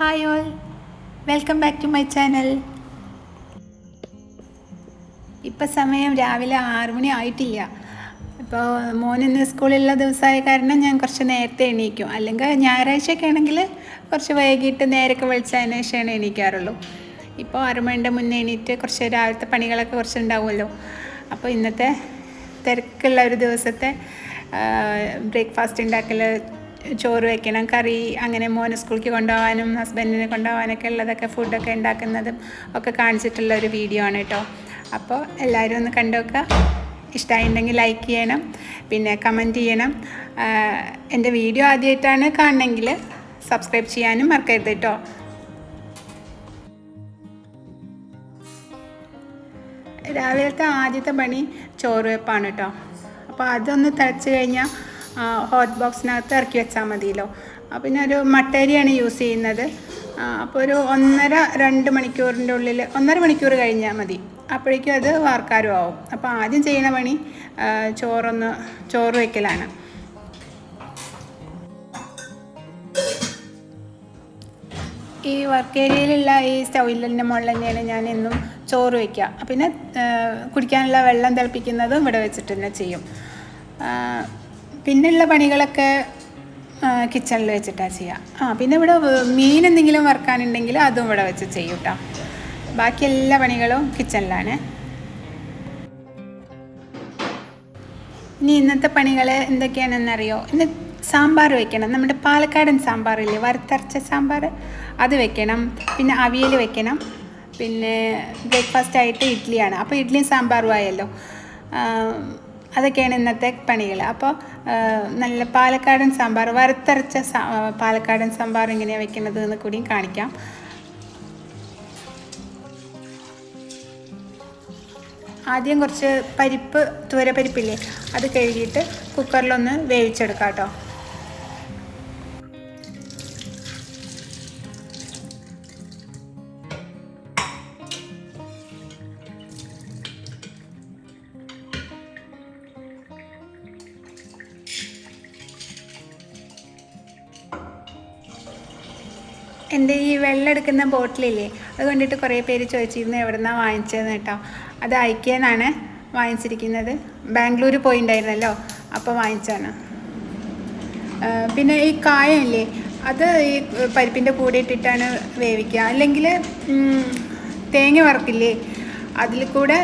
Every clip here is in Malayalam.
Hi all welcome back to my channel ഇപ്പം സമയം രാവിലെ ആറു മണി ആയിട്ടില്ല. ഇപ്പോൾ മോനിന്ന് സ്കൂളിലുള്ള ദിവസമായ കാരണം ഞാൻ കുറച്ച് നേരത്തെ എണീക്കും. അല്ലെങ്കിൽ ഞായറാഴ്ചയൊക്കെ ആണെങ്കിൽ കുറച്ച് വൈകിട്ട് നേരൊക്കെ വിളിച്ചതിന് ശേഷമാണ് എണീക്കാറുള്ളൂ. ഇപ്പോൾ ആറു മണിന്റെ മുന്നേ എണീറ്റ് കുറച്ച് രാവിലത്തെ പണികളൊക്കെ കുറച്ച് ഉണ്ടാവുമല്ലോ അപ്പോൾ ഇന്നത്തെ തിരക്കുള്ള ഒരു ദിവസത്തെ ബ്രേക്ക്ഫാസ്റ്റ് ഉണ്ടാക്കൽ ചോറ് വയ്ക്കണം കറി അങ്ങനെ മോനെ സ്കൂളിലേക്ക് കൊണ്ടുപോകാനും ഹസ്ബൻഡിനെ കൊണ്ടുപോകാനൊക്കെ ഉള്ളതൊക്കെ ഫുഡൊക്കെ ഉണ്ടാക്കുന്നതും ഒക്കെ കാണിച്ചിട്ടുള്ള ഒരു വീഡിയോ ആണ് കേട്ടോ അപ്പോൾ എല്ലാവരും ഒന്ന് കണ്ടുവെക്കുക ഇഷ്ടമായിട്ടുണ്ടെങ്കിൽ ലൈക്ക് ചെയ്യണം പിന്നെ കമന്റ് ചെയ്യണം. എന്റെ വീഡിയോ ആദ്യമായിട്ടാണ് കാണണമെങ്കിൽ സബ്സ്ക്രൈബ് ചെയ്യാനും മറക്കരുത് കേട്ടോ രാവിലത്തെ ആദ്യത്തെ പണി ചോറ് വെപ്പാണ് കേട്ടോ അപ്പോൾ അതൊന്ന് തിളച്ച് കഴിഞ്ഞാൽ ഹോട്ട് ബോക്സിനകത്ത് ഇറക്കി വെച്ചാൽ മതിയല്ലോ. പിന്നെ ഒരു മട്ടരിയാണ് യൂസ് ചെയ്യുന്നത്. അപ്പോൾ ഒരു ഒന്നര രണ്ട് മണിക്കൂറിന്റെ ഉള്ളിൽ ഒന്നര മണിക്കൂർ കഴിഞ്ഞാൽ മതി. അപ്പോഴേക്കും അത് വാർക്കാരും ആവും. അപ്പോൾ ആദ്യം ചെയ്യുന്ന പണി ചോറൊന്ന് ചോറ് വയ്ക്കലാണ് ഈ വർക്ക് ഏരിയയിലുള്ള ഈ സ്റ്റൗലിന്റെ മുകളിൽ തന്നെയാണ് ഞാൻ എന്നും ചോറ് വയ്ക്കുക പിന്നെ കുടിക്കാനുള്ള വെള്ളം തിളപ്പിക്കുന്നതും ഇവിടെ വെച്ചിട്ട് തന്നെ ചെയ്യും. പിന്നെയുള്ള പണികളൊക്കെ കിച്ചണിൽ വെച്ചിട്ടാണ് ചെയ്യുക ആ പിന്നെ ഇവിടെ മീൻ എന്തെങ്കിലും വറുക്കാനുണ്ടെങ്കിൽ അതും ഇവിടെ വെച്ച് ചെയ്യും കേട്ടോ ബാക്കി എല്ലാ പണികളും കിച്ചണിലാണ് ഇനി ഇന്നത്തെ പണികൾ എന്തൊക്കെയാണെന്നറിയോ? ഇന്ന് സാമ്പാർ വെക്കണം. നമ്മുടെ പാലക്കാടൻ സാമ്പാർ സാമ്പാറില്ലേ? വറുത്തരച്ച സാമ്പാർ അത് വെക്കണം. പിന്നെ അവിയൽ വെക്കണം. പിന്നെ ബ്രേക്ക്ഫാസ്റ്റ് ആയിട്ട് ഇഡ്ഡലിയാണ്. അപ്പോൾ ഇഡ്ഡലിയും സാമ്പാറും ആയല്ലോ. അതൊക്കെയാണ് ഇന്നത്തെ പണികൾ അപ്പോൾ നല്ല പാലക്കാടൻ സാമ്പാർ വറുത്തരച്ച പാലക്കാടൻ സാമ്പാർ എങ്ങനെയാണ് വെക്കുന്നത് എന്ന് കൂടിയും കാണിക്കാം. ആദ്യം കുറച്ച് പരിപ്പ് തുവരപ്പരിപ്പില്ലേ അത് കഴുകിയിട്ട് കുക്കറിലൊന്ന് വേവിച്ചെടുക്കാം കേട്ടോ. ഈ വെള്ളം എടുക്കുന്ന ബോട്ടിലില്ലേ അത് കണ്ടിട്ട് കുറേ പേര് ചോദിച്ചിരുന്നു എവിടെ നിന്നാണ് വാങ്ങിച്ചതെന്ന് കേട്ടോ. അത് ഐക്യന്നാണ് വാങ്ങിച്ചിരിക്കുന്നത്. ബാംഗ്ലൂർ പോയിണ്ടായിരുന്നല്ലോ അപ്പോൾ വാങ്ങിച്ചാണ് പിന്നെ ഈ കായമില്ലേ അത് ഈ പരിപ്പിന്റെ കൂടെ ഇട്ടിട്ടാണ് വേവിക്കുക. അല്ലെങ്കിൽ തേങ്ങ വറക്കില്ലേ അതിൽ കൂടെ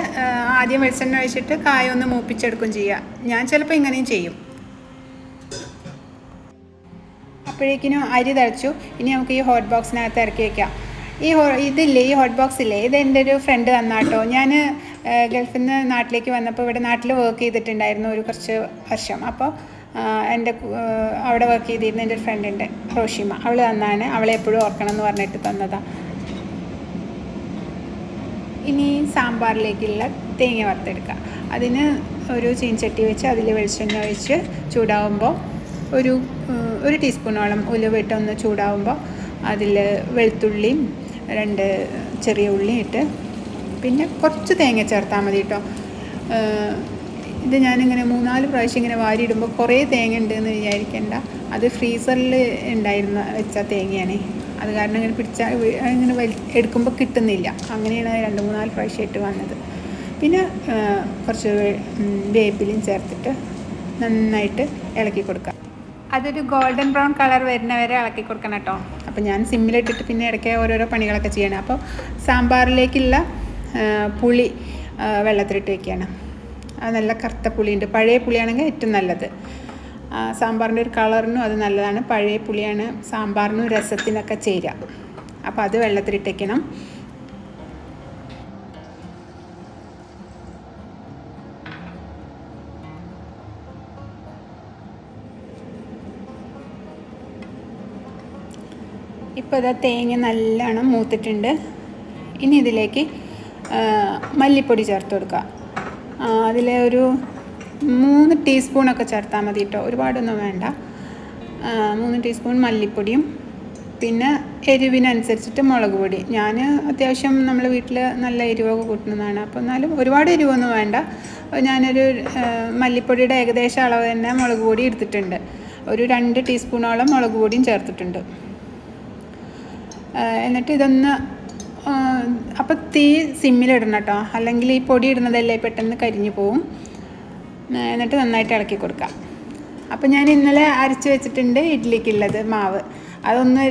ആദ്യം വെളിച്ചെണ്ണ ഒഴിച്ചിട്ട് കായ ഒന്ന് മൂപ്പിച്ചെടുക്കും ചെയ്യുക ഞാൻ ചിലപ്പോൾ ഇങ്ങനെയും ചെയ്യും. അപ്പോഴേക്കിനും അരി തിളച്ചു. ഇനി നമുക്ക് ഈ ഹോട്ട് ബോക്സിനകത്ത് ഇറക്കി വെക്കാം. ഈ ഹോ ഇതില്ലേ? ഈ ഹോട്ട് ബോക്സ് ഇല്ലേ? ഇത് എന്റെ ഒരു ഫ്രണ്ട് തന്നാട്ടോ ഞാൻ ഗൾഫിൽ നിന്ന് നാട്ടിലേക്ക് വന്നപ്പോൾ ഇവിടെ നാട്ടിൽ വർക്ക് ചെയ്തിട്ടുണ്ടായിരുന്നു ഒരു കുറച്ച് വർഷം. അപ്പോൾ എന്റെ അവിടെ വർക്ക് ചെയ്തിരുന്ന എന്റെ ഒരു ഫ്രണ്ട് ഉണ്ട് റോഷിമ. അവൾ തന്നാണ്. അവളെ എപ്പോഴും ഓർക്കണം എന്ന് പറഞ്ഞിട്ട് തന്നതാണ് ഇനി സാമ്പാറിലേക്കുള്ള തേങ്ങ വറുത്തെടുക്കുക അതിന് ഒരു ചീൻചട്ടി വെച്ച് അതിൽ വെളിച്ചെണ്ണ ഒഴിച്ച് ചൂടാവുമ്പോൾ ഒരു ഒരു ടീസ്പൂണോളം ഉലുവ ഇട്ട് ഒന്ന് ചൂടാവുമ്പോൾ അതിൽ വെളുത്തുള്ളിയും രണ്ട് ചെറിയ ഉള്ളിയും ഇട്ട് പിന്നെ കുറച്ച് തേങ്ങ ചേർത്താൽ മതി കേട്ടോ ഇത് ഞാനിങ്ങനെ മൂന്നാൽ പ്രാവശ്യം ഇങ്ങനെ വാരിയിടുമ്പോൾ കുറേ തേങ്ങ ഉണ്ടെന്ന് വിചാരിക്കേണ്ട. അത് ഫ്രീസറിൽ ഉണ്ടായിരുന്ന വെച്ച തേങ്ങയാണ്. അത് കാരണം ഇങ്ങനെ പിടിച്ചാൽ ഇങ്ങനെ വലി എടുക്കുമ്പോൾ കിട്ടുന്നില്ല. അങ്ങനെയാണ് രണ്ട് മൂന്നാൽ പ്രാവശ്യം ഇട്ട് വന്നത്. പിന്നെ കുറച്ച് വേപ്പിലും ചേർത്തിട്ട് നന്നായിട്ട് ഇളക്കി കൊടുക്കുക അതൊരു ഗോൾഡൻ ബ്രൗൺ കളർ വരുന്നവരെ ഇളക്കി കൊടുക്കണം കേട്ടോ. അപ്പോൾ ഞാൻ സിമ്മിലിട്ടിട്ട് പിന്നെ ഇടയ്ക്ക് ഓരോരോ പണികളൊക്കെ ചെയ്യണം. അപ്പോൾ സാമ്പാറിലേക്കുള്ള പുളി വെള്ളത്തിലിട്ട് വെക്കുകയാണ്. അത് നല്ല കറുത്ത പുളിയുണ്ട്. പഴയ പുളിയാണെങ്കിൽ ഏറ്റവും നല്ലത്. സാമ്പാറിന്റെ ഒരു കളറിനും അത് നല്ലതാണ്. പഴയ പുളിയാണ് സാമ്പാറിനും രസത്തിനൊക്കെ ചേരുക. അപ്പോൾ അത് വെള്ളത്തിലിട്ട് വെക്കണം. ഇപ്പോൾ ഇതാ തേങ്ങ നല്ലോണം മൂത്തിട്ടുണ്ട്. ഇനി ഇതിലേക്ക് മല്ലിപ്പൊടി ചേർത്ത് കൊടുക്കുക. അതിൽ ഒരു മൂന്ന് ടീസ്പൂണൊക്കെ ചേർത്താൽ മതി കേട്ടോ ഒരുപാടൊന്നും വേണ്ട. മൂന്ന് ടീസ്പൂൺ മല്ലിപ്പൊടിയും പിന്നെ എരിവിനനുസരിച്ചിട്ട് മുളക് പൊടി. ഞാൻ അത്യാവശ്യം നമ്മൾ വീട്ടിൽ നല്ല എരിവൊക്കെ കൂട്ടുന്നതാണ്. അപ്പോൾ എന്നാലും ഒരുപാട് എരിവൊന്നും വേണ്ട. ഞാനൊരു മല്ലിപ്പൊടിയുടെ ഏകദേശം അളവ് തന്നെ മുളക് പൊടി എടുത്തിട്ടുണ്ട്. ഒരു രണ്ട് ടീസ്പൂണോളം മുളക് പൊടിയും ചേർത്തിട്ടുണ്ട്. എന്നിട്ട് ഇതൊന്ന് അപ്പോൾ തീ സിമ്മിലിടണം കേട്ടോ. അല്ലെങ്കിൽ ഈ പൊടി ഇടുന്നതല്ലേ പെട്ടെന്ന് കരിഞ്ഞു പോവും. എന്നിട്ട് നന്നായിട്ട് ഇളക്കി കൊടുക്കാം. അപ്പോൾ ഞാൻ ഇന്നലെ അരച്ച് വെച്ചിട്ടുണ്ട് ഇഡ്ഡലിക്കുള്ളത് മാവ്. അതൊന്ന്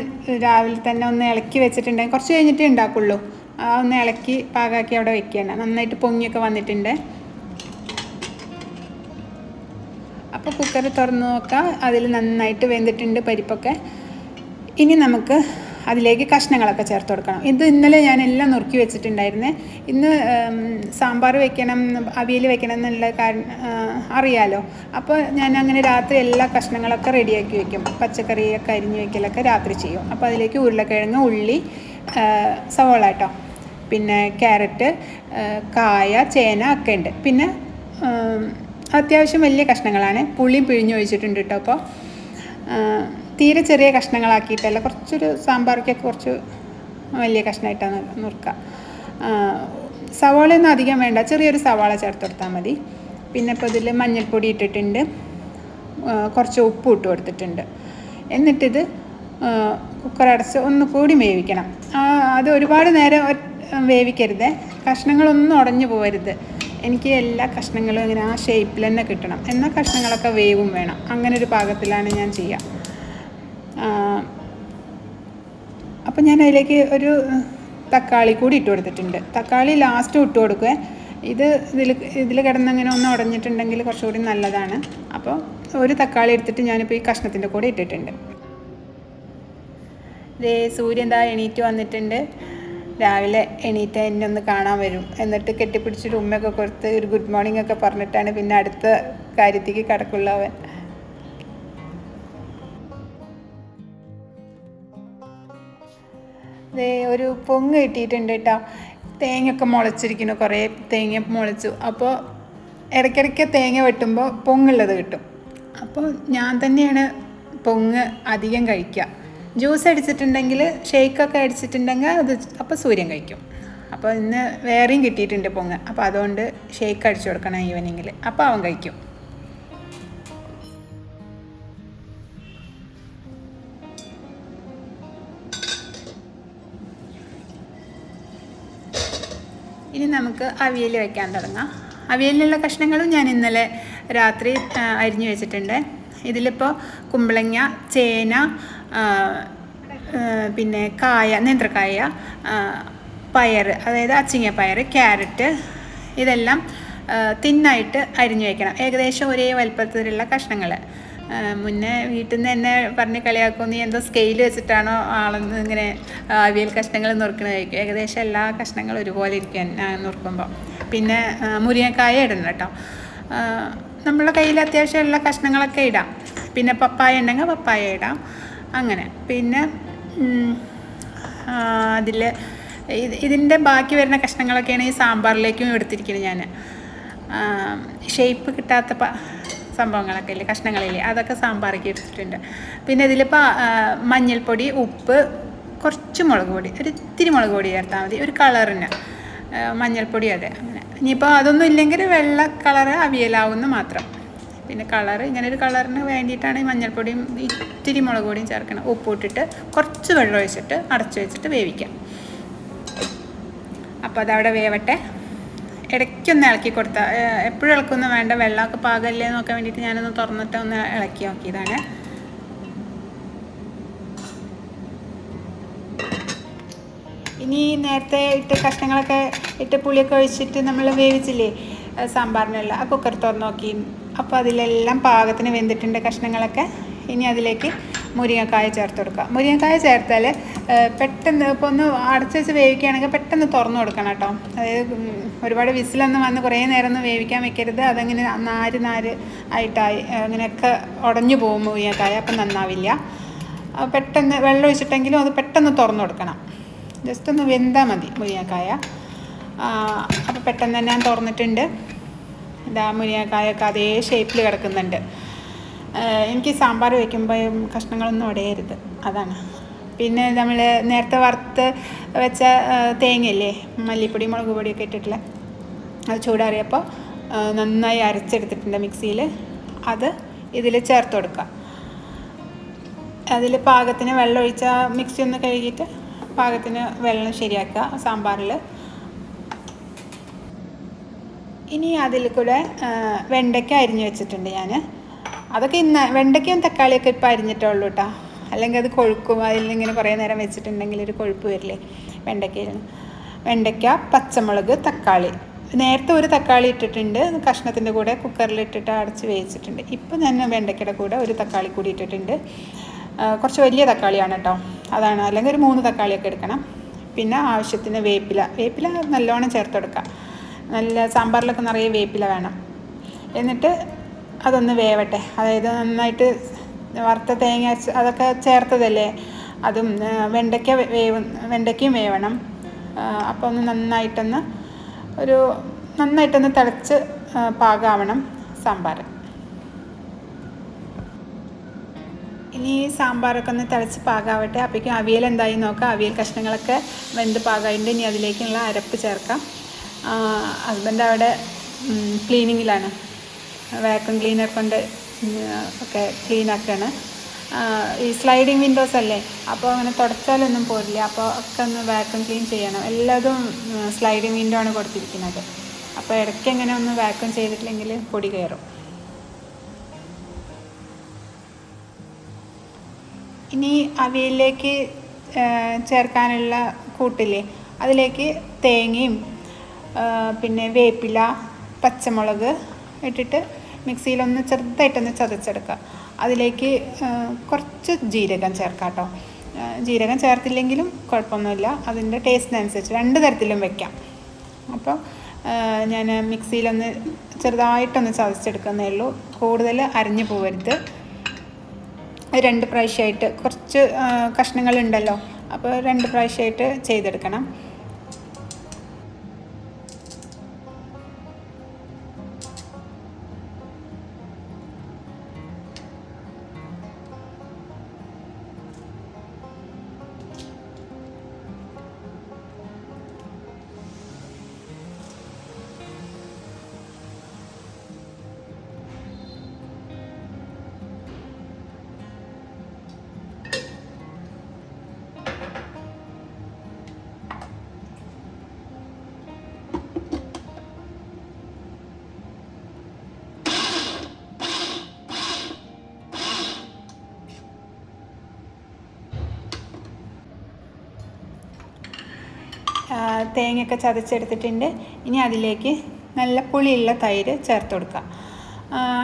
രാവിലെ തന്നെ ഒന്ന് ഇളക്കി വെച്ചിട്ടുണ്ടെങ്കിൽ കുറച്ച് കഴിഞ്ഞിട്ടേ ഉണ്ടാക്കുള്ളൂ. ആ ഒന്ന് ഇളക്കി പാകാക്കി അവിടെ വെക്കുകയാണ്. നന്നായിട്ട് പൊങ്ങിയൊക്കെ വന്നിട്ടുണ്ട്. അപ്പോൾ കുക്കർ തുറന്ന് നോക്കാം. അതിൽ നന്നായിട്ട് വെന്തിട്ടുണ്ട് പരിപ്പൊക്കെ. ഇനി നമുക്ക് അതിലേക്ക് കഷ്ണങ്ങളൊക്കെ ചേർത്ത് കൊടുക്കണം. ഇത് ഇന്നലെ ഞാൻ എല്ലാം നുറുക്കി വെച്ചിട്ടുണ്ടായിരുന്നേ. ഇന്ന് സാമ്പാർ വെക്കണം അവിയൽ വെക്കണം എന്നുള്ള കാരണം അറിയാലോ. അപ്പോൾ ഞാൻ അങ്ങനെ രാത്രി എല്ലാ കഷ്ണങ്ങളൊക്കെ റെഡിയാക്കി വെക്കും. പച്ചക്കറിയൊക്കെ അരിഞ്ഞ് വെക്കലൊക്കെ രാത്രി ചെയ്യും. അപ്പോൾ അതിലേക്ക് ഉരുളക്കിഴങ്ങ് ഉള്ളി സവോള കേട്ടോ പിന്നെ ക്യാരറ്റ് കായ ചേന ഒക്കെ ഉണ്ട്. പിന്നെ അത്യാവശ്യം വലിയ കഷ്ണങ്ങളാണ്. പുളിയും പിഴിഞ്ഞ് ഒഴിച്ചിട്ടുണ്ട് കേട്ടോ അപ്പോൾ തീരെ ചെറിയ കഷ്ണങ്ങളാക്കിയിട്ടല്ല. കുറച്ചൊരു സാമ്പാറിക്കൊക്കെ കുറച്ച് വലിയ കഷ്ണമായിട്ടാണ് നുറുക്കുക സവാളയൊന്നും അധികം വേണ്ട. ചെറിയൊരു സവാള ചേർത്ത് കൊടുത്താൽ മതി. പിന്നെ ഇപ്പോൾ ഇതിൽ മഞ്ഞൾപ്പൊടി ഇട്ടിട്ടുണ്ട്. കുറച്ച് ഉപ്പ് ഇട്ട് കൊടുത്തിട്ടുണ്ട്. എന്നിട്ടിത് കുക്കർ അടച്ച് ഒന്ന് കൂടി വേവിക്കണം. അത് ഒരുപാട് നേരം വേവിക്കരുത്. കഷ്ണങ്ങളൊന്നും ഉടഞ്ഞു പോകരുത് എനിക്ക് എല്ലാ കഷ്ണങ്ങളും ഇങ്ങനെ ആ ഷേപ്പിൽ തന്നെ കിട്ടണം. എന്നാൽ കഷ്ണങ്ങളൊക്കെ വേവും വേണം. അങ്ങനെ ഒരു പാകത്തിലാണ് ഞാൻ ചെയ്യുക അപ്പം ഞാൻ അതിലേക്ക് ഒരു തക്കാളി കൂടി ഇട്ട് കൊടുത്തിട്ടുണ്ട്. തക്കാളി ലാസ്റ്റ് ഇട്ട് കൊടുക്കുക ഇത് ഇതിൽ ഇതിൽ കിടന്നങ്ങനെ ഒന്ന് ഉടഞ്ഞിട്ടുണ്ടെങ്കിൽ കുറച്ചുകൂടി നല്ലതാണ്. അപ്പോൾ ഒരു തക്കാളി എടുത്തിട്ട് ഞാനിപ്പോൾ ഈ കഷ്ണത്തിന്റെ കൂടെ ഇട്ടിട്ടുണ്ട്. ദേ സൂര്യൻ എന്താ എണീറ്റ് വന്നിട്ടുണ്ട്. രാവിലെ എണീറ്റ് എന്നെ ഒന്ന് കാണാൻ വരും. എന്നിട്ട് കെട്ടിപ്പിടിച്ചിട്ട് ഉമ്മയൊക്കെ കൊടുത്ത് ഒരു ഗുഡ് മോർണിംഗ് ഒക്കെ പറഞ്ഞിട്ടാണ് പിന്നെ അടുത്ത കാര്യത്തേക്ക് കിടക്കുള്ളൂ ഒരു പൊങ്ങ് കിട്ടിയിട്ടുണ്ട് കേട്ടോ തേങ്ങയൊക്കെ മുളച്ചിരിക്കുന്നു കുറേ തേങ്ങ മുളച്ചു. അപ്പോൾ ഇടയ്ക്കിടയ്ക്ക് തേങ്ങ വെട്ടുമ്പോൾ പൊങ്ങുള്ളത് കിട്ടും. അപ്പോൾ ഞാൻ തന്നെയാണ് പൊങ്ങ് അധികം കഴിക്കുക. ജ്യൂസ് അടിച്ചിട്ടുണ്ടെങ്കിൽ ഷേക്കൊക്കെ അടിച്ചിട്ടുണ്ടെങ്കിൽ അത് അപ്പോൾ സൂര്യൻ കഴിക്കും. അപ്പോൾ ഇന്ന് വേറെയും കിട്ടിയിട്ടുണ്ട് പൊങ്ങ്. അപ്പോൾ അതുകൊണ്ട് ഷേക്ക് അടിച്ചു കൊടുക്കണം ഈവനിങ്ങിൽ അപ്പോൾ അവൻ കഴിക്കും. ഇനി നമുക്ക് അവിയൽ വയ്ക്കാൻ തുടങ്ങാം. അവിയലിലുള്ള കഷ്ണങ്ങളും ഞാൻ ഇന്നലെ രാത്രി അരിഞ്ഞു വെച്ചിട്ടുണ്ട്. ഇതിലിപ്പോൾ കുമ്പളങ്ങ ചേന പിന്നെ കായ നേന്ത്രക്കായ പയർ അതായത് അച്ചിങ്ങ പയർ ക്യാരറ്റ് ഇതെല്ലാം തിന്നായിട്ട് അരിഞ്ഞു വയ്ക്കണം ഏകദേശം ഒരേ വലുപ്പത്തിലുള്ള കഷ്ണങ്ങൾ മുന്നേ വീട്ടിൽ നിന്ന് തന്നെ പറഞ്ഞ് കളിയാക്കും. നീ എന്തോ സ്കെയിൽ വെച്ചിട്ടാണോ ആളെന്ന് ഇങ്ങനെ അവിയൽ കഷ്ണങ്ങൾ നുറുക്കണത് കഴിക്കും ഏകദേശം എല്ലാ കഷ്ണങ്ങളും ഒരുപോലെ ഇരിക്കും നുറുക്കുമ്പോൾ പിന്നെ മുരിങ്ങക്കായ ഇടണം കേട്ടോ. നമ്മളുടെ കയ്യിൽ അത്യാവശ്യം എല്ലാ കഷ്ണങ്ങളൊക്കെ ഇടാം. പിന്നെ പപ്പായ ഉണ്ടെങ്കിൽ പപ്പായ ഇടാം. അങ്ങനെ. പിന്നെ അതിൽ ഇതിന്റെ ബാക്കി വരുന്ന കഷ്ണങ്ങളൊക്കെയാണ് ഈ സാമ്പാറിലേക്കും എടുത്തിരിക്കുന്നത് ഞാൻ. ഷേപ്പ് കിട്ടാത്ത സംഭവങ്ങളൊക്കെ ഇല്ലേ? കഷ്ണങ്ങളില്ലേ? അതൊക്കെ സാമ്പാറൊക്കെ എടുത്തിട്ടുണ്ട് പിന്നെ ഇതിലിപ്പോൾ മഞ്ഞൾപ്പൊടി ഉപ്പ് കുറച്ച് മുളക് പൊടി. ഒരു ഇത്തിരി മുളക് പൊടി ചേർത്താൽ മതി. ഒരു കളറിന്. മഞ്ഞൾപ്പൊടി അതെ. അങ്ങനെ. ഇനിയിപ്പോൾ അതൊന്നും ഇല്ലെങ്കിൽ വെള്ള കളറ് അവിയലാവുന്ന മാത്രം. പിന്നെ കളർ ഇങ്ങനെ ഒരു കളറിന് വേണ്ടിയിട്ടാണ് ഈ മഞ്ഞൾപ്പൊടിയും ഇത്തിരി മുളക് പൊടിയും ചേർക്കണം ഉപ്പ് ഇട്ടിട്ട് കുറച്ച് വെള്ളം ഒഴിച്ചിട്ട് അടച്ചു വെച്ചിട്ട് വേവിക്കാം. അപ്പോൾ അതവിടെ വേവട്ടെ. ഇടയ്ക്കൊന്ന് ഇളക്കി കൊടുത്താൽ എപ്പോഴും ഇളക്കൊന്നും വേണ്ട വെള്ളമൊക്കെ പാകമല്ലേ നോക്കാൻ വേണ്ടിയിട്ട് ഞാനൊന്ന് തുറന്നിട്ട് ഒന്ന് ഇളക്കി നോക്കിയതാണ്. ഇനി നേരത്തെ ഇട്ട് കഷ്ണങ്ങളൊക്കെ ഇട്ട് പുളിയൊക്കെ ഒഴിച്ചിട്ട് നമ്മൾ വേവിച്ചില്ലേ സാമ്പാറിനുള്ള ആ കുക്കർ തുറന്നു നോക്കി. അപ്പോൾ അതിലെല്ലാം പാകത്തിന് വെന്തിട്ടുണ്ട് കഷ്ണങ്ങളൊക്കെ. ഇനി അതിലേക്ക് മുരിങ്ങക്കായ ചേർത്ത് കൊടുക്കുക. മുരിങ്ങക്കായ ചേർത്താൽ പെട്ടെന്ന് ഇപ്പോൾ ഒന്ന് അടച്ചു വെച്ച് വേവിക്കുകയാണെങ്കിൽ പെട്ടെന്ന് തുറന്നു കൊടുക്കണം കേട്ടോ. അതായത് ഒരുപാട് വിസിലൊന്നും വന്ന് കുറേ നേരം ഒന്നും വേവിക്കാൻ വെക്കരുത്. അതങ്ങനെ നാര് നാര് ആയിട്ടായി അങ്ങനെയൊക്കെ ഉടഞ്ഞു പോകും മുരിങ്ങക്കായ അപ്പം നന്നാവില്ല. പെട്ടെന്ന് വെള്ളം ഒഴിച്ചിട്ടെങ്കിലും അത് പെട്ടെന്ന് തുറന്നു കൊടുക്കണം. ജസ്റ്റ് ഒന്ന് വെന്താൽ മതി മുരിങ്ങക്കായ. അപ്പോൾ പെട്ടെന്ന് തന്നെ ഞാൻ തുറന്നിട്ടുണ്ട്. ഇതാ മുരിങ്ങക്കായൊക്കെ അതേ ഷേപ്പിൽ കിടക്കുന്നുണ്ട്. എനിക്ക് സാമ്പാർ വയ്ക്കുമ്പോൾ കഷ്ണങ്ങളൊന്നും ഉടയരുത് അതാണ്. പിന്നെ നമ്മൾ നേരത്തെ വറുത്ത് വെച്ച തേങ്ങയില്ലേ മല്ലിപ്പൊടി മുളക് പൊടിയൊക്കെ ഇട്ടിട്ടുള്ള അത് ചൂടാറിയപ്പോൾ നന്നായി അരച്ചെടുത്തിട്ടുണ്ട് മിക്സിയിൽ അത് ഇതിൽ ചേർത്ത് കൊടുക്കുക. അതിൽ പാകത്തിന് വെള്ളം ഒഴിച്ചാൽ മിക്സി ഒന്ന് കഴുകിയിട്ട് പാകത്തിന് വെള്ളം ശരിയാക്കുക സാമ്പാറിൽ ഇനി അതിൽ കൂടെ വെണ്ടയ്ക്ക അരിഞ്ഞ് വെച്ചിട്ടുണ്ട് ഞാൻ അതൊക്കെ ഇന്ന് വെണ്ടയ്ക്കും തക്കാളിയൊക്കെ ഇപ്പോൾ അരിഞ്ഞിട്ടേ ഉള്ളൂ കേട്ടോ അല്ലെങ്കിൽ അത് കൊഴുക്കും അതിൽ ഇങ്ങനെ കുറേ നേരം വെച്ചിട്ടുണ്ടെങ്കിൽ ഒരു കൊഴുപ്പ് വരില്ലേ വെണ്ടയ്ക്കയിൽ വെണ്ടയ്ക്ക പച്ചമുളക് തക്കാളി. നേരത്തെ ഒരു തക്കാളി ഇട്ടിട്ടുണ്ട് കഷ്ണത്തിന്റെ കൂടെ കുക്കറിൽ ഇട്ടിട്ട് അടച്ച് വേവിച്ചിട്ടുണ്ട്. ഇപ്പം ഞാൻ വെണ്ടയ്ക്കയുടെ കൂടെ ഒരു തക്കാളി കൂടി ഇട്ടിട്ടുണ്ട്. കുറച്ച് വലിയ തക്കാളിയാണ് കേട്ടോ അതാണ് അല്ലെങ്കിൽ ഒരു മൂന്ന് തക്കാളിയൊക്കെ എടുക്കണം. പിന്നെ ആവശ്യത്തിന് വേപ്പില. വേപ്പില നല്ലോണം ചേർത്ത് കൊടുക്കാം. നല്ല സാമ്പാറിലൊക്കെ നിറയെ വേപ്പില വേണം. എന്നിട്ട് അതൊന്ന് വേവട്ടെ. അതായത് നന്നായിട്ട് വറുത്ത തേങ്ങ അതൊക്കെ ചേർത്തതല്ലേ? അതും വെണ്ടയ്ക്ക വേവ് വെണ്ടയ്ക്കയും വേവണം. അപ്പോൾ ഒന്ന് നന്നായിട്ടൊന്ന് ഒരു നന്നായിട്ടൊന്ന് തിളച്ച് പാകാവണം സാമ്പാർ. ഇനി സാമ്പാറൊക്കെ ഒന്ന് തിളച്ച് പാകാവട്ടെ. അപ്പോഴേക്കും അവിയൽ എന്തായി നോക്കാം. അവിയൽ കഷ്ണങ്ങളൊക്കെ വെന്ത് പാകമായിട്ട് ഇനി അതിലേക്കുള്ള അരപ്പ് ചേർക്കാം. ഹസ്ബൻഡ് അവിടെ ക്ലീനിങ്ങിലാണ് വാക്വം ക്ലീനർ കൊണ്ട് ഒക്കെ ക്ലീനാക്കുകയാണ് ഈ സ്ലൈഡിങ് വിൻഡോസ് അല്ലേ? അപ്പോൾ അങ്ങനെ തുടച്ചാലൊന്നും പോരില്ല. അപ്പോൾ ഒക്കെ ഒന്ന് വാക്വം ക്ലീൻ ചെയ്യണം. എല്ലാതും സ്ലൈഡിങ് വിൻഡോ ആണ് കൊടുത്തിരിക്കുന്നത്. അപ്പോൾ ഇടയ്ക്ക് എങ്ങനെ ഒന്ന് വാക്വം ചെയ്തിട്ടില്ലെങ്കിൽ പൊടി കയറും. ഇനി അവയിലേക്ക് ചേർക്കാനുള്ള കൂട്ടില്ലേ? അതിലേക്ക് തേങ്ങയും പിന്നെ വേപ്പില പച്ചമുളക് ഇട്ടിട്ട് മിക്സിയിലൊന്ന് ചെറുതായിട്ടൊന്ന് ചതച്ചെടുക്കുക. അതിലേക്ക് കുറച്ച് ജീരകം ചേർക്കാം കേട്ടോ. ജീരകം ചേർത്തില്ലെങ്കിലും കുഴപ്പമൊന്നുമില്ല. അതിന്റെ ടേസ്റ്റിനനുസരിച്ച് രണ്ട് തരത്തിലും വെക്കാം. അപ്പോൾ ഞാൻ മിക്സിയിലൊന്ന് ചെറുതായിട്ടൊന്ന് ചതച്ചെടുക്കുന്നേ ഉള്ളൂ. കൂടുതൽ അരിഞ്ഞു പോകരുത്. രണ്ട് പ്രാവശ്യമായിട്ട് കുറച്ച് കഷ്ണങ്ങളുണ്ടല്ലോ. അപ്പോൾ രണ്ട് പ്രാവശ്യമായിട്ട് ചെയ്തെടുക്കണം. തേങ്ങയൊക്കെ ചതച്ചെടുത്തിട്ടുണ്ട്. ഇനി അതിലേക്ക് നല്ല പുളിയുള്ള തൈര് ചേർത്ത് കൊടുക്കുക.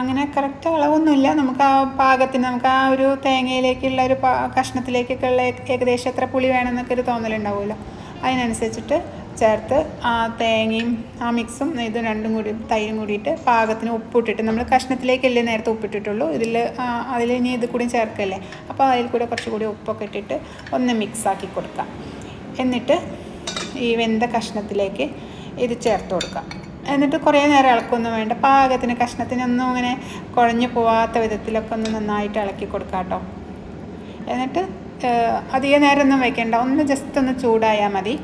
അങ്ങനെ കറക്റ്റ് അളവൊന്നുമില്ല. നമുക്ക് ആ പാകത്തിന് നമുക്ക് ആ ഒരു തേങ്ങയിലേക്കുള്ള ഒരു കഷ്ണത്തിലേക്കൊക്കെ ഉള്ള ഏകദേശം എത്ര പുളി വേണമെന്നൊക്കെ ഒരു തോന്നലുണ്ടാവുമല്ലോ. അതിനനുസരിച്ചിട്ട് ചേർത്ത് ആ തേങ്ങയും ആ മിക്സും ഇത് രണ്ടും കൂടി തൈരും കൂടിയിട്ട് പാകത്തിന് ഉപ്പിട്ടിട്ട് നമ്മൾ കഷ്ണത്തിലേക്കല്ലേ നേരത്തെ ഉപ്പിട്ടിട്ടുള്ളൂ. ഇതിൽ അതിൽ ഇനി ഇത് കൂടി ചേർക്കല്ലേ. അപ്പോൾ അതിൽ കൂടെ കുറച്ചുകൂടി ഉപ്പൊക്കെ ഇട്ടിട്ട് ഒന്ന് മിക്സാക്കി കൊടുക്കാം എന്നിട്ട് ഈ വെന്ത കഷ്ണത്തിലേക്ക് ഇത് ചേർത്ത് കൊടുക്കാം. എന്നിട്ട് കുറേ നേരം ഇളക്കൊന്നും വേണ്ട. പാകത്തിന് കഷ്ണത്തിനൊന്നും അങ്ങനെ കുഴഞ്ഞു പോവാത്ത വിധത്തിലൊക്കെ ഒന്ന് നന്നായിട്ട് ഇളക്കി കൊടുക്കാം കേട്ടോ. എന്നിട്ട് അധിക നേരം ഒന്നും വെക്കേണ്ട ഒന്ന് ജസ്റ്റ് ഒന്ന് ചൂടായാൽ മതി.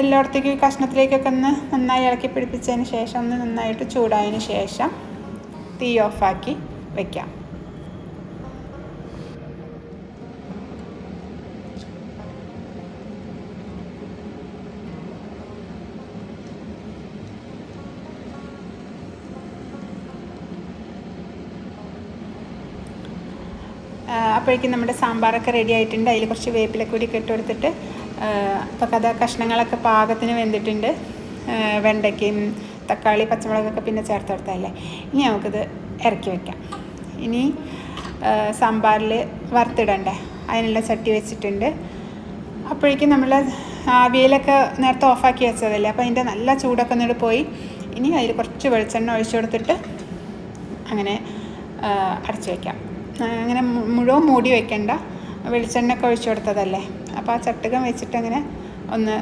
എല്ലായിടത്തേക്കും ഈ കഷ്ണത്തിലേക്കൊക്കെ ഒന്ന് നന്നായി ഇളക്കി പിടിപ്പിച്ചതിന് ശേഷം ഒന്ന് നന്നായിട്ട് ചൂടായതിന് ശേഷം തീ ഓഫാക്കി വയ്ക്കാം അപ്പോഴേക്കും നമ്മുടെ സാമ്പാറൊക്കെ റെഡി ആയിട്ടുണ്ട്. അതിൽ കുറച്ച് വേപ്പിലക്കൂടി കൂടി ഇട്ട് കൊടുത്തിട്ട് അപ്പോൾ കഥ കഷ്ണങ്ങളൊക്കെ പാകത്തിന് വെന്തിട്ടുണ്ട്. വെണ്ടയ്ക്കയും തക്കാളി പച്ചമുളകൊക്കെ പിന്നെ ചേർത്ത് കൊടുത്തതല്ലേ ഇനി നമുക്കിത് ഇറക്കി വെക്കാം. ഇനി സാമ്പാറിൽ വറുത്തിടണ്ടേ. അതിനുള്ള ചട്ടി വെച്ചിട്ടുണ്ട്. അപ്പോഴേക്കും നമ്മൾ ആവിയിലൊക്കെ നേരത്തെ ഓഫാക്കി വെച്ചതല്ലേ. അപ്പോൾ അതിന്റെ നല്ല ചൂടൊക്കെ ഒന്നിട്ട് പോയി. ഇനി അതിൽ കുറച്ച് വെളിച്ചെണ്ണ ഒഴിച്ചു കൊടുത്തിട്ട് അങ്ങനെ അടച്ചു വയ്ക്കാം അങ്ങനെ മുഴുവൻ മൂടി വെക്കണ്ട. വെളിച്ചെണ്ണ ഒക്കെ ഒഴിച്ചു കൊടുത്തതല്ലേ? അപ്പോൾ ആ ചട്ടുകം വെച്ചിട്ട് അങ്ങനെ ഒന്ന്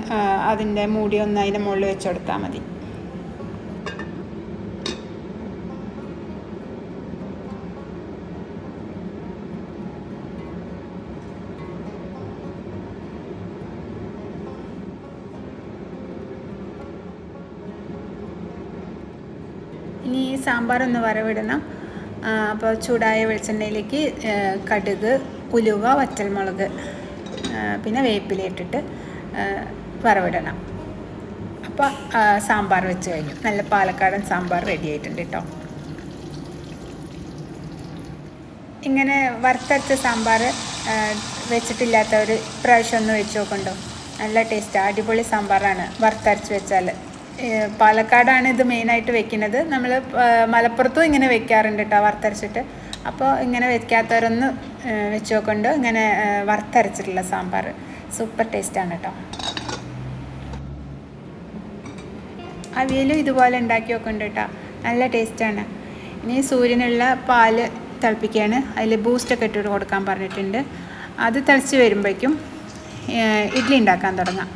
അതിന്റെ മൂടി ഒന്ന് അതിന്റെ മുകളിൽ വെച്ച് കൊടുത്താൽ മതി. ഇനി ഈ സാമ്പാർ ഒന്ന് വരവിടണം അപ്പോൾ ചൂടായ വെളിച്ചെണ്ണയിലേക്ക് കടുക് ഉലുവ വറ്റൽമുളക് പിന്നെ വേപ്പില ഇട്ടിട്ട് വറവിടണം. അപ്പോൾ സാമ്പാർ വെച്ച് കഴിഞ്ഞു. നല്ല പാലക്കാടൻ സാമ്പാർ റെഡി ആയിട്ടുണ്ട് കേട്ടോ ഇങ്ങനെ വറുത്തരച്ച സാമ്പാർ വെച്ചിട്ടില്ലാത്തവർ ഇപ്രാവശ്യം ഒന്ന് വെച്ച് നോക്കണ്ടോ? നല്ല ടേസ്റ്റ് അടിപൊളി സാമ്പാറാണ് വറുത്തരച്ച് വെച്ചാൽ പാലക്കാടാണ് ഇത് മെയിനായിട്ട് വെക്കുന്നത്. നമ്മൾ മലപ്പുറത്തും ഇങ്ങനെ വെക്കാറുണ്ട് കേട്ടോ വറുത്തരച്ചിട്ട്. അപ്പോൾ ഇങ്ങനെ വെക്കാത്തവരൊന്ന് വെച്ച് നോക്കുന്നുണ്ട് ഇങ്ങനെ വറുത്തരച്ചിട്ടുള്ള സാമ്പാർ സൂപ്പർ ടേസ്റ്റാണ് കേട്ടോ അവിയലും ഇതുപോലെ ഉണ്ടാക്കി വെക്കുന്നുണ്ട് കേട്ടോ നല്ല ടേസ്റ്റാണ് ഇനി സൂര്യനുള്ള പാൽ തിളപ്പിക്കുകയാണ് അതിൽ ബൂസ്റ്റൊക്കെ ഇട്ടിട്ട് കൊടുക്കാൻ പറഞ്ഞിട്ടുണ്ട്. അത് തിളച്ച് വരുമ്പോഴേക്കും ഇഡ്ഡലി ഉണ്ടാക്കാൻ തുടങ്ങാം.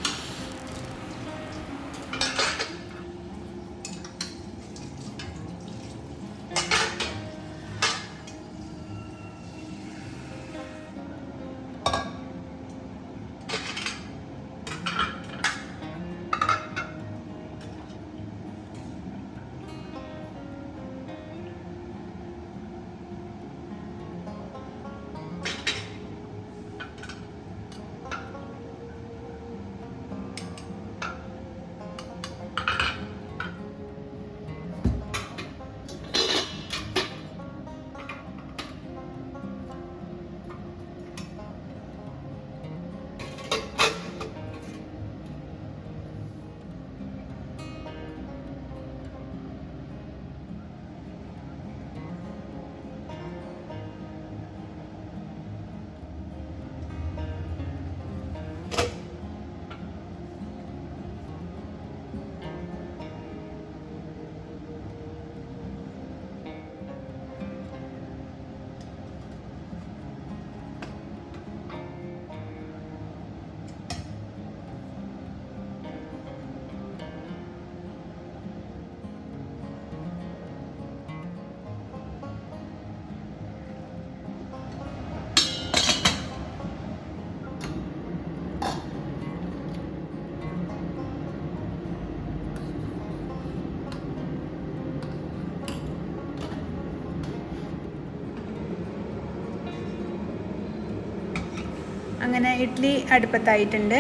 ഇഡ്ഡലി അടുപ്പത്തായിട്ടുണ്ട്.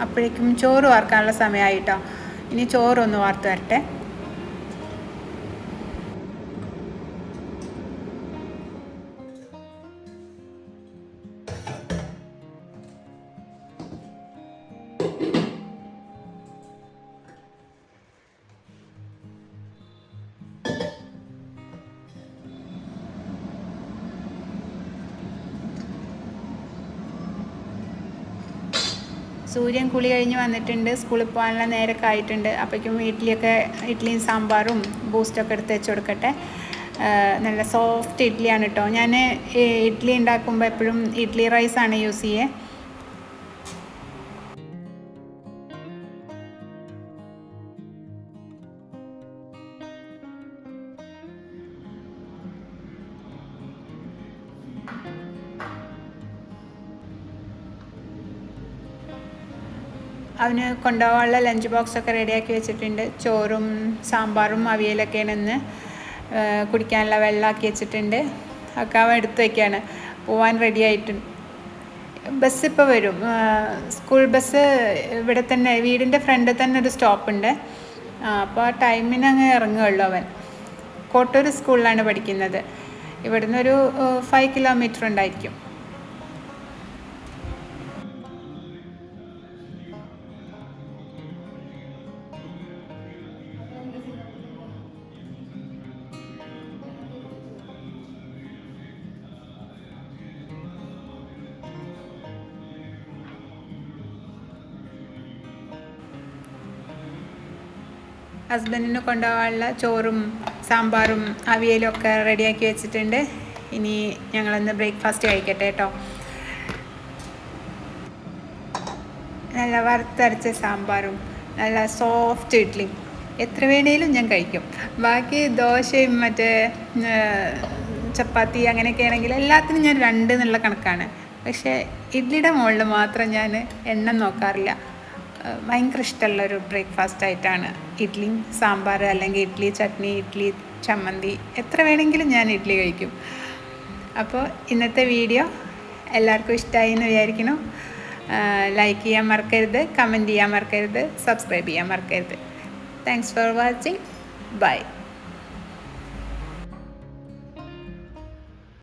അപ്പോഴേക്കും ചോറ് വാർക്കാനുള്ള സമയമായിട്ടോ. ഇനി ചോറൊന്ന് വാർത്ത് വരട്ടെ. സൂര്യൻ കുളി കഴിഞ്ഞ് വന്നിട്ടുണ്ട് സ്കൂളിൽ പോകാനുള്ള നേരമൊക്കെ ആയിട്ടുണ്ട്. അപ്പോഴേക്കും ഇഡ്ഡലിയൊക്കെ ഇഡ്ഡലിയും സാമ്പാറും ബൂസ്റ്റൊക്കെ എടുത്ത് വെച്ച് കൊടുക്കട്ടെ. നല്ല സോഫ്റ്റ് ഇഡ്ഡലിയാണ് കേട്ടോ ഞാൻ ഇഡ്ഡലി ഉണ്ടാക്കുമ്പോൾ എപ്പോഴും ഇഡ്ഡലി റൈസാണ് യൂസ് ചെയ്യുക അവന് കൊണ്ടുപോകാനുള്ള ലഞ്ച് ബോക്സൊക്കെ റെഡിയാക്കി വെച്ചിട്ടുണ്ട്. ചോറും സാമ്പാറും അവിയലൊക്കെയാണ് ഇന്ന് കുടിക്കാനുള്ള വെള്ളമാക്കി വെച്ചിട്ടുണ്ട്. ഒക്കെ അവൻ എടുത്തു വയ്ക്കുകയാണ് പോവാൻ റെഡി ആയിട്ടുണ്ട്. ബസ് ഇപ്പോൾ വരും. സ്കൂൾ ബസ് ഇവിടെ തന്നെ വീടിന്റെ ഫ്രണ്ടിൽ തന്നെ ഒരു സ്റ്റോപ്പുണ്ട് അപ്പോൾ ആ ടൈമിന് അങ്ങ് ഇറങ്ങുകയുള്ളൂ അവൻ. കോട്ടൂർ സ്കൂളിലാണ് പഠിക്കുന്നത്. ഇവിടുന്ന് ഒരു ഫൈവ് കിലോമീറ്റർ ഉണ്ടായിരിക്കും. ഹസ്ബൻഡിന് കൊണ്ടുപോകാനുള്ള ചോറും സാമ്പാറും അവിയലും ഒക്കെ റെഡിയാക്കി വെച്ചിട്ടുണ്ട്. ഇനി ഞങ്ങളൊന്ന് ബ്രേക്ക്ഫാസ്റ്റ് കഴിക്കട്ടെ കേട്ടോ. നല്ല വറുത്തരച്ച സാമ്പാറും നല്ല സോഫ്റ്റ് ഇഡ്ഡലി എത്ര വേണേലും ഞാൻ കഴിക്കും. ബാക്കി ദോശയും മറ്റേ ചപ്പാത്തി അങ്ങനെയൊക്കെ ആണെങ്കിൽ എല്ലാത്തിനും ഞാൻ രണ്ട് എന്നുള്ള കണക്കാണ്. പക്ഷേ ഇഡ്ഡലിയുടെ മുകളിൽ മാത്രം ഞാൻ എണ്ണം നോക്കാറില്ല. ഭയങ്കര ഇഷ്ടമുള്ള ഒരു ബ്രേക്ക്ഫാസ്റ്റ് ആയിട്ടാണ്. ഇഡ്ഡലി സാമ്പാർ അല്ലെങ്കിൽ ഇഡ്ഡലി ചട്നി ഇഡ്ഡലി ചമ്മന്തി എത്ര വേണമെങ്കിലും ഞാൻ ഇഡ്ഡലി കഴിക്കും. അപ്പോൾ ഇന്നത്തെ വീഡിയോ എല്ലാവർക്കും ഇഷ്ടമായി എന്ന് വിചാരിക്കുന്നു. ലൈക്ക് ചെയ്യാൻ മറക്കരുത് കമന്റ് ചെയ്യാൻ മറക്കരുത് സബ്സ്ക്രൈബ് ചെയ്യാൻ മറക്കരുത്. Thanks for watching bye